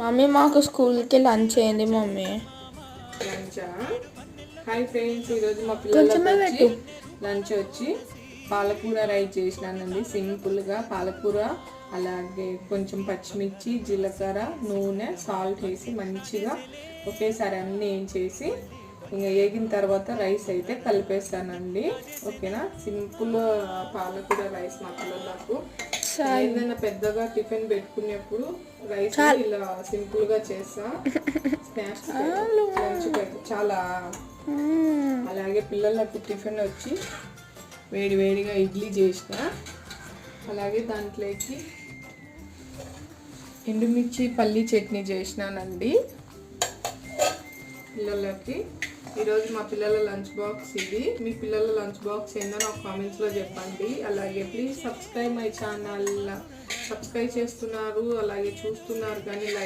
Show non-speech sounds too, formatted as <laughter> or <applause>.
Mummy మాకు స్కూల్కి lunch అయింది మమ్మీ. లంచా? హాయ్ ఫ్రెండ్స్ ఈరోజు మా పిల్లలకి వచ్చి. లంచ్ వచ్చి పాలకూర రైస్ చేసినానండి. సింపుల్గా పాలకూర అలాగే కొంచెం పచ్చిమిర్చి జీలకర్ర నూనె సాల్ట్ వేసి మంచిగా ఒకేసారి అన్నీ ఏం చేసి ఇంకా వేగిన తర్వాత రైస్ అయితే కలిపేస్తానండి. ఓకేనా? సింపుల్ పాలకూర రైస్ మా పిల్లలకు. ఏదైనా పెద్దగా టిఫిన్ పెట్టుకునేప్పుడు రైస్ ఇలా సింపుల్గా చేస్తా. స్నాక్స్ <laughs> చాలా. అలాగే పిల్లలకు టిఫిన్ వచ్చి వేడి వేడిగా ఇడ్లీ చేసిన అలాగే దాంట్లోకి ఎండుమిర్చి పల్లి చట్నీ చేసినానండి. పిల్లలకి. ఈరోజు మా పిల్లల లంచ్ బాక్స్ ఇది. మీ పిల్లల లంచ్ బాక్స్ ఏందో నాకు కామెంట్స్లో చెప్పండి. అలాగే please subscribe my channel. Subscribe చేస్తున్నారు అలాగే చూస్తున్నారు కానీ